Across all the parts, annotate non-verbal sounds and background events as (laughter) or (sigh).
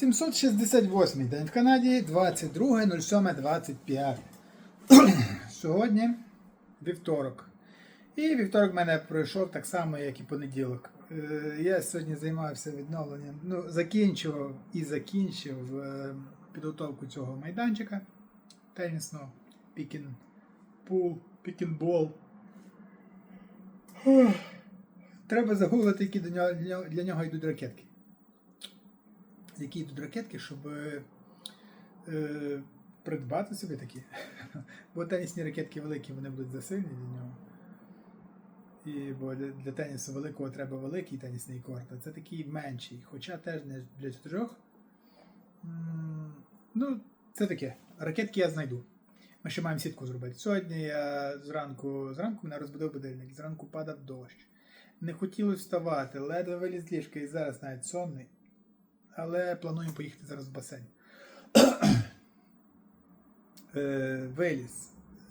768 день в Канаді, 22.07.25. (clears throat) Сьогодні вівторок. І вівторок в мене пройшов так само, як і понеділок. Е, Я сьогодні займався відновленням, ну, закінчував і закінчив е, підготовку цього майданчика тенісного пікін пул, пікінбол. Треба загуглити, які для нього йдуть ракетки. Які йдуть ракетки, щоб е, е, придбати собі такі. (laughs) Бо тенісні ракетки великі, вони будуть засильні для нього. І, бо для, для тенісу великого треба великий тенісний корт, а це такий менший. Хоча теж не для чотирьох. Ну, це таке. Ракетки я знайду. Ми ще маємо сітку зробити. Сьогодні я зранку, зранку мене розбудив будильник, зранку падав дощ. Не хотілося вставати, ледве виліз ліжка і зараз навіть сонний. Але планую поїхати зараз в басейн. (clears throat) Е, Виліз,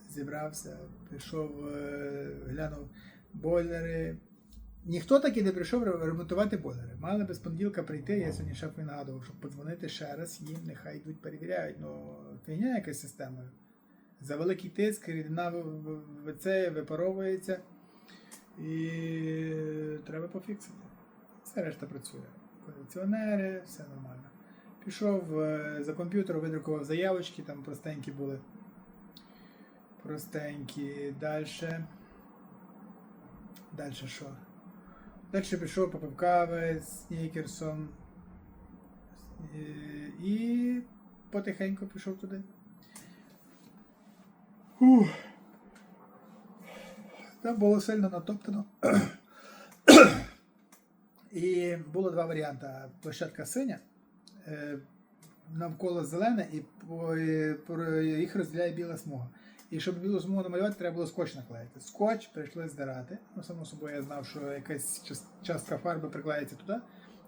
зібрався, пішов, е, глянув бойлери. Ніхто таки не прийшов ремонтувати бойлери. Мали без понеділка прийти, я сьогодні шеф нагадував, щоб подзвонити ще раз їм, нехай йдуть перевіряють. Ну, фігня якась система. За великий тиск, рідина в- випаровується. І треба пофіксити. Все решта працює. Кондиціонери, все нормально. Пішов е, за комп'ютер, видрукував заявочки, там простенькі були. Простенькі. Далі. Далі що? Далі пішов, попив кави з снікерсом. Е, І потихеньку пішов туди. Ух. Там було сильно натоптано. І було два варіанти. Площадка синя, е, навколо зелена, і е, про- їх розділяє біла смуга. І щоб білу смугу намалювати, треба було скотч наклеїти. Скотч прийшли здирати. Ну, само собою, я знав, що якась частка фарби приклеїться туди,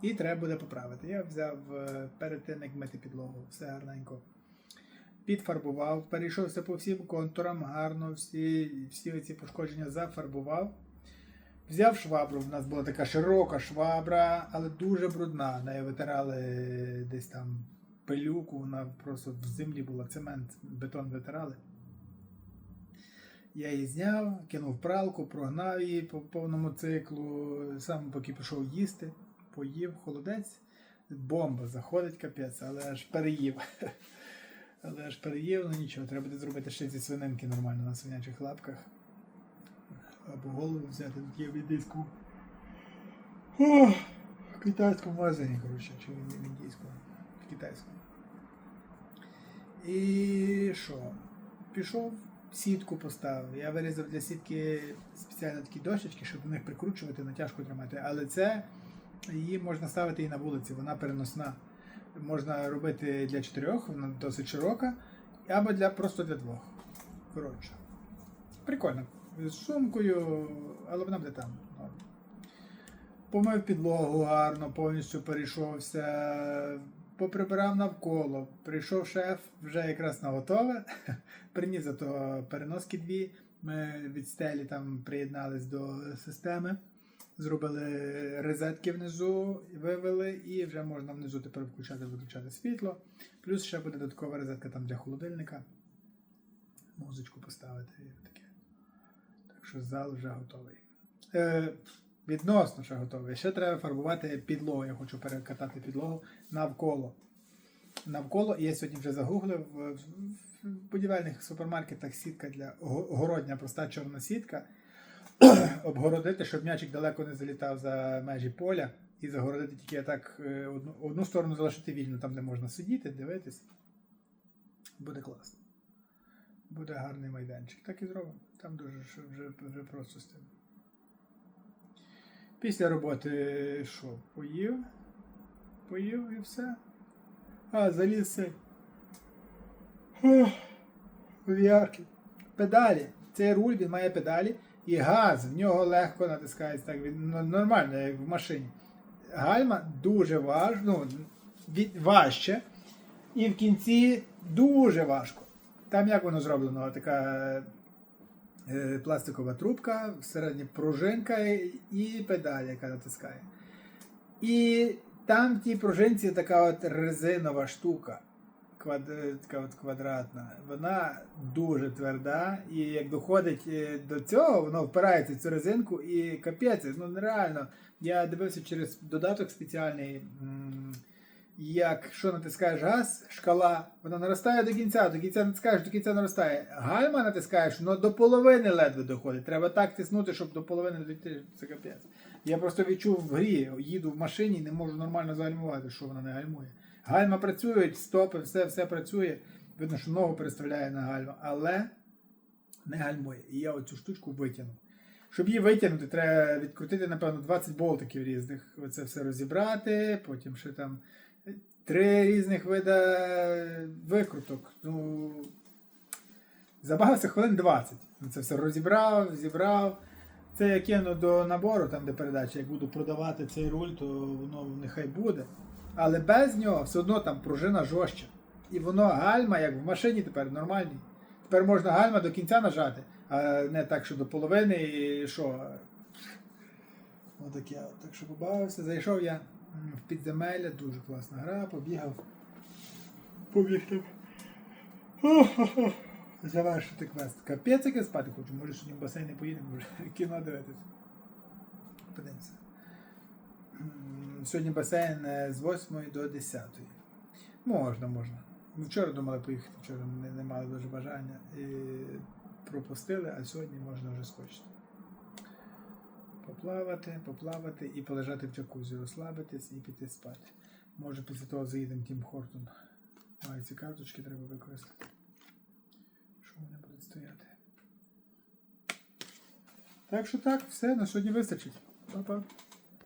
і треба буде поправити. Я взяв е, перед тим, як мити підлогу, все гарненько. Підфарбував, перейшовся по всім контурам, гарно всі, всі ці пошкодження зафарбував. Взяв швабру, в нас була така широка швабра, але дуже брудна. Нею витирали десь там пилюку, вона просто в землі була, цемент, бетон витирали. Я її зняв, кинув пралку, прогнав її по повному циклу, сам поки пішов їсти, поїв холодець. Бомба, заходить капець, але аж переїв. (laughs) Але аж переїв, ну нічого, треба буде зробити ще зі свининки нормально на свинячих лапках. Або голову взяти, тут є в індійську. О, в китайському магазині, коротше, чи в індійському, в китайському. І що? Пішов, сітку поставив. Я вирізав для сітки спеціально такі дощечки, щоб до них прикручувати, натяжку тримати. Але це її можна ставити і на вулиці, вона переносна. Можна робити для чотирьох, вона досить широка, або для просто для двох. Коротше. Прикольно. З сумкою, але вона буде там. Помив підлогу гарно, повністю перейшовся, поприбирав навколо. Прийшов шеф вже якраз на готове. (laughs) Приніс зато переноски дві. Ми від стелі там приєднались до системи. Зробили розетки внизу, вивели, і вже можна внизу тепер включати виключати світло. Плюс ще буде додаткова розетка там для холодильника. Музичку поставити таке. Що зал вже готовий. Е, відносно ще готовий. Ще треба фарбувати підлогу. Я хочу перекатати підлогу навколо. Навколо, я сьогодні вже загуглив в, в будівельних супермаркетах сітка для го- городня, проста чорна сітка. (clears throat) Обгородити, щоб м'ячик далеко не залітав за межі поля, і загородити тільки так е, одну, одну сторону залишити вільно, там, де можна сидіти, дивитись. Буде класно. Буде гарний майданчик. Так і зробимо. Там дуже ж- вже, вже просто з тим. Після роботи що? Поїв? Поїв і все. А, заліз цей. Ух, В ярки. Педалі. Цей руль він має педалі. І газ в нього легко натискається так він нормально, як в машині. Гальма дуже важ, ну, від, важче. І в кінці дуже важко. Там як воно зроблено? Така е, пластикова трубка, всередині пружинка і педаль, яка натискає. І там в тій пружинці така от резинова штука. Квад... Така от квадратна. Вона дуже тверда, і як доходить е, до цього, воно впирається в цю резинку і капець, ну нереально. Я дивився через додаток спеціальний. Якщо натискаєш газ, шкала, вона наростає до кінця, до кінця натискаєш, до кінця наростає. Гальма натискаєш, воно до половини ледве доходить. Треба так тиснути, щоб до половини дійти. Це капець. Я просто відчув в грі, їду в машині і не можу нормально загальмувати, що вона не гальмує. Гальма працюють, стопи, все, все працює. Видно, що ногу переставляє на гальму, але не гальмує. І я оцю штучку витягнув. Щоб її витягнути, треба відкрутити, напевно, 20 болтиків різних. Оце все розібрати, потім ще там три різних вида викруток. Ну, забавився хвилин 20. Це все розібрав, зібрав. Це я кину до набору, там де передача. Як буду продавати цей руль, то воно нехай буде. Але без нього все одно там пружина жорстча. І воно гальма, як в машині тепер нормальній. Тепер можна гальма до кінця нажати, а не так, що до половини і що. Отаке. от. Так що побавився. Зайшов я в підземелля, дуже класна гра, побігав. Побіг там. Завершити квест. Капець, як я спати хочу. Може, сьогодні в басейн не поїдемо, може (laughs) кіно дивитися. Подивимося. Сьогодні басейн е, з 8 до 10. Можна, можна. Ми вчора думали поїхати, вчора не, не мали дуже бажання. І пропустили, а сьогодні можна вже скочити. Поплавати, поплавати і полежати в джакузі, розслабитись і піти спати. Може після того заїдемо Тім Хортон. А ці карточки треба використати. Що вони будуть стояти? Так що так, все, на сьогодні вистачить. Па-па.